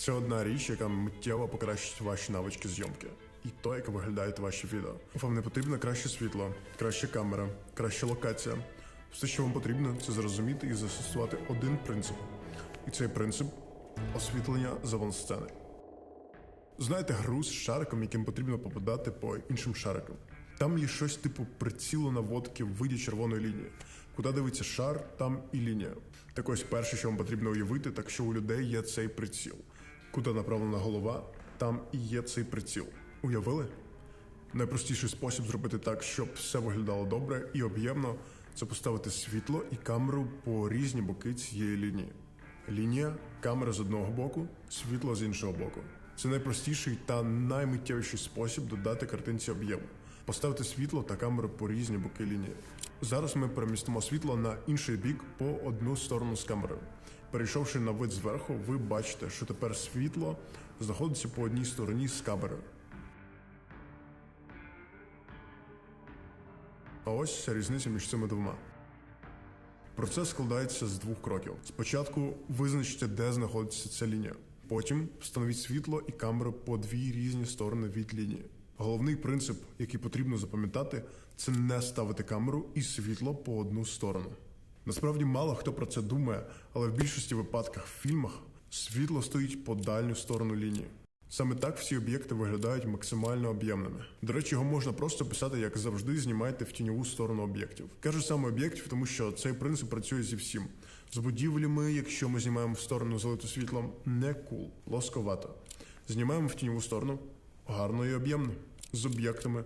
Це одна річ, яка миттєво покращить ваші навички зйомки. І то, як виглядають ваші відео. Вам не потрібно краще світло, краща камера, краща локація. Все, що вам потрібно, це зрозуміти і застосувати один принцип. І цей принцип освітлення з авансцени. Знаєте гру з шариком, яким потрібно попадати по іншим шарикам. Там є щось типу прицілу наводки в виді червоної лінії. Куди дивиться шар, там і лінія. Так ось перше, що вам потрібно уявити, так що у людей є цей приціл. Куди направлена голова, там і є цей приціл. Уявили? Найпростіший спосіб зробити так, щоб все виглядало добре і об'ємно, це поставити світло і камеру по різні боки цієї лінії. Лінія, камера з одного боку, світло з іншого боку. Це найпростіший та наймиттєвіший спосіб додати картинці об'єму. Поставити світло та камеру по різні боки лінії. Зараз ми перемістимо світло на інший бік по одну сторону з камерою. Перейшовши на вид зверху, ви бачите, що тепер світло знаходиться по одній стороні з камерою. А ось різниця між цими двома. Процес складається з двох кроків. Спочатку визначте, де знаходиться ця лінія. Потім встановіть світло і камеру по дві різні сторони від лінії. Головний принцип, який потрібно запам'ятати, це не ставити камеру і світло по одну сторону. Насправді мало хто про це думає, але в більшості випадках в фільмах світло стоїть по дальню сторону лінії. Саме так всі об'єкти виглядають максимально об'ємними. До речі, його можна просто писати, як завжди, знімайте в тіньову сторону об'єктів. Кажу саме об'єктів, тому що цей принцип працює зі всім. З будівлями, якщо ми знімаємо в сторону залиту світлом, не кул, лосковато. Знімаємо в тіньову сторону гарно і об'ємно, з об'єктами,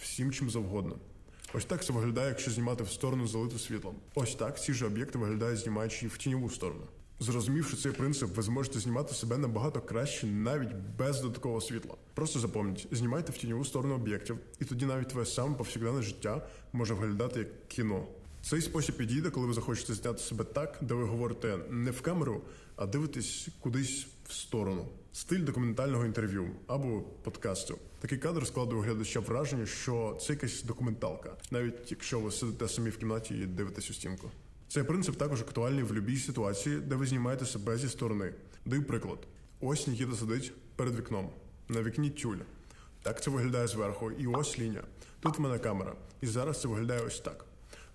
всім чим завгодно. Ось так це виглядає, якщо знімати в сторону залиту світлом. Ось так ці ж об'єкти виглядають, знімаючи в тіньову сторону. Зрозумівши цей принцип, ви зможете знімати себе набагато краще навіть без додаткового світла. Просто запам'ятайте, знімайте в тіньову сторону об'єктів, і тоді навіть твоє саме повсякденне життя може виглядати як кіно. Цей спосіб підійде, коли ви захочете зняти себе так, де ви говорите не в камеру, а дивитесь кудись в сторону. Стиль документального інтерв'ю або подкасту. Такий кадр складує у глядача враження, що це якась документалка, навіть якщо ви сидите самі в кімнаті і дивитесь у стінку. Цей принцип також актуальний в будь-якій ситуації, де ви знімаєте себе зі сторони. Даю приклад: ось Нікіта сидить перед вікном. На вікні тюль. Так це виглядає зверху, і ось лінія. Тут в мене камера. І зараз це виглядає ось так.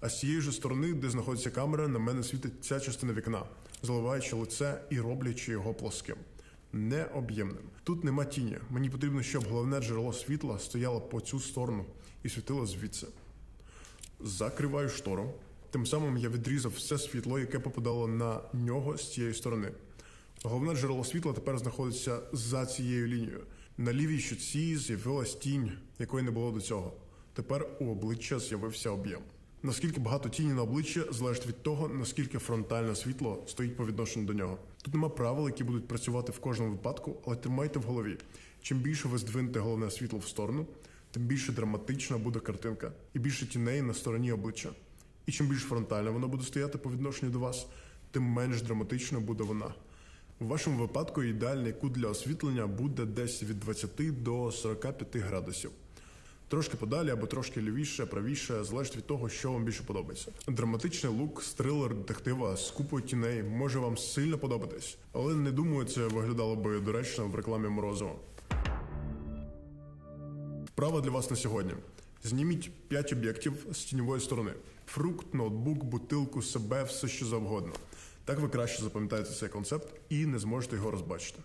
А з цієї ж сторони, де знаходиться камера, на мене світить ця частина вікна, заливаючи лице і роблячи його плоским. Необ'ємним. Тут нема тіні. Мені потрібно, щоб головне джерело світла стояло по цю сторону і світило звідси. Закриваю штору. Тим самим я відрізав все світло, яке попадало на нього з цієї сторони. Головне джерело світла тепер знаходиться за цією лінією. На лівій щоці з'явилась тінь, якої не було до цього. Тепер у обличчя з'явився об'єм. Наскільки багато тіні на обличчя залежить від того, наскільки фронтальне світло стоїть по відношенню до нього. Тут нема правил, які будуть працювати в кожному випадку, але тримайте в голові. Чим більше ви здвинете головне світло в сторону, тим більше драматична буде картинка і більше тіней на стороні обличчя. І чим більш фронтально воно буде стояти по відношенню до вас, тим менш драматично буде вона. У вашому випадку ідеальний кут для освітлення буде десь від 20 до 45 градусів. Трошки подалі або трошки лівіше, правіше, залежить від того, що вам більше подобається. Драматичний лук з трилер детектива з купою тіней може вам сильно подобатись, але не думаю, це виглядало би доречно в рекламі Морозова. Вправа для вас на сьогодні. Зніміть 5 об'єктів з тіньової сторони: фрукт, ноутбук, бутилку, себе, все що завгодно. Так ви краще запам'ятаєте цей концепт і не зможете його розбачити.